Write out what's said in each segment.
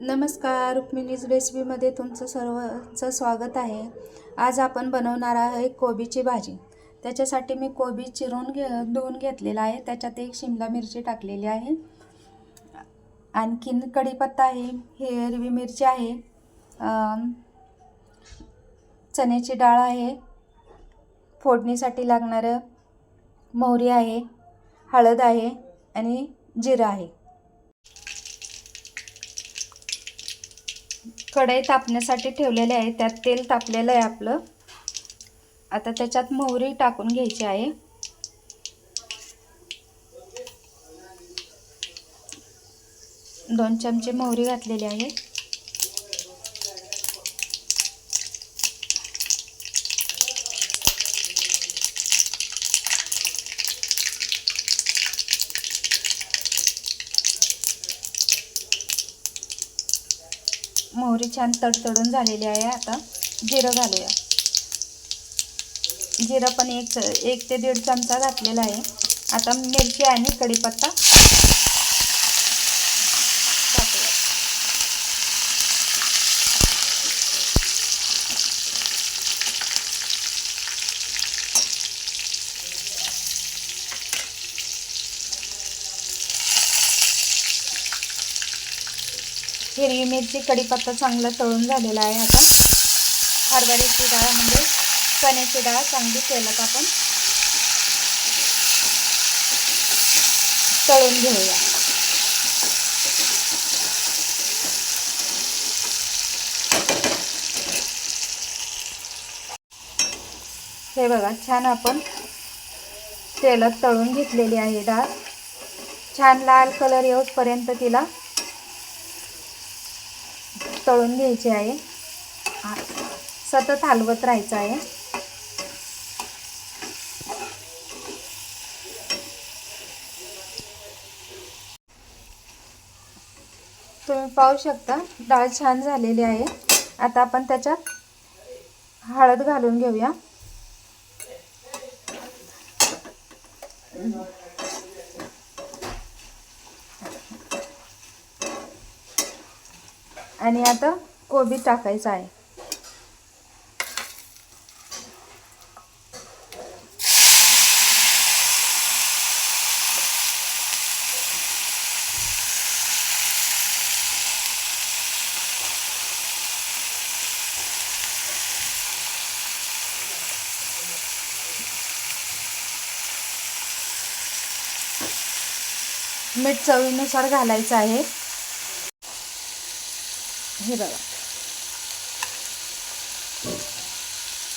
नमस्कार रुक्मिणीज रेसिपीमध्ये तुमचं सर्वचं स्वागत आहे. आज आपण बनवणार आहे कोबीची भाजी. त्याच्यासाठी मी कोबी चिरून घे धुवून घेतलेला आहे. त्याच्यात एक शिमला मिरची टाकलेली आहे. आणखीन कढीपत्ता आहे हिरवी मिरची आहे चण्याची डाळ आहे फोडणीसाठी लागणारं मोहरी आहे हळद आहे आणि जिरं आहे. कढई तापण्यासाठी ठेवलेले आहे. त्यात तेल तापलेलं आहे आपलं. आता त्याच्यात मोहरी टाकून घ्यायची आहे. दोन चमचे मोहरी घातलेली आहे. मोहरी छान तडतडून झालेली आहे आता. जिरं घालूया. जिरं पण एक एक ते दीड चमचा घातलेला आहे. आता मिरची आणि कढीपत्ता हिरवी मिरची कढीपत्ता चांगला तळून झालेला आहे आता. हरभऱ्याची डाळ म्हणजे चण्याची डाळ चांगली तेलात आपण तळून घेऊया. हे बघा छान आपण तेलात तळून घेतलेली आहे डाळ. छान लाल कलर येऊपर्यंत तिला तळून घ्यायची आहे. सतत हलवत राहायचं आहे. तुम्ही पाहू शकता डाळ छान झालेली आहे. आता आपण त्याच्यात हळद घालून घेऊया. आणि आता कोबी टाकायचा आहे. मीठ चवीनुसार घालायचं आहे. हे बघा.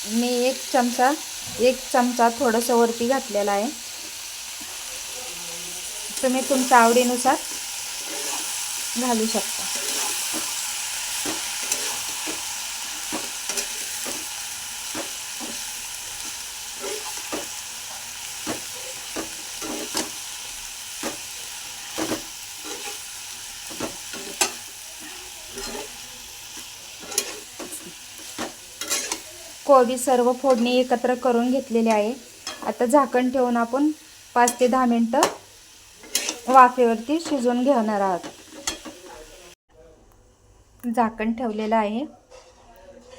मी एक चमचा एक चमचा थोडंसं वरती घातलेला आहे. तुम्ही तुमच्या आवडीनुसार घालू शकता. कोबी सर्व फोडणी एकत्र करून घेतलेली आहे. आता झाकण ठेवून आपण पाच ते दहा मिनटं वाफेवरती शिजवून घेणार आहोत. झाकण ठेवलेलं आहे.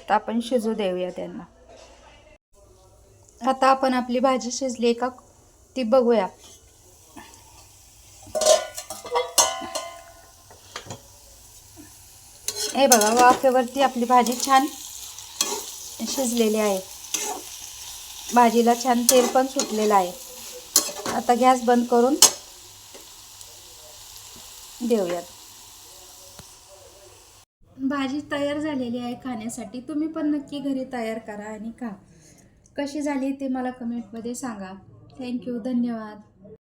तर आपण शिजू देऊया त्यांना. आता आपण आपली भाजी शिजली का ती बघूया. हे बघा वाफेवरती आपली भाजी छान शिजलेले आहे. भाजीला छान तेल पण सुटलेलं आहे. आता गॅस बंद करून देऊयात. भाजी तयार झालेली आहे खाण्यासाठी. तुम्ही पण नक्की घरी तयार करा आणि खा. कशी झाली ते मला कमेंटमध्ये सांगा. थँक्यू धन्यवाद.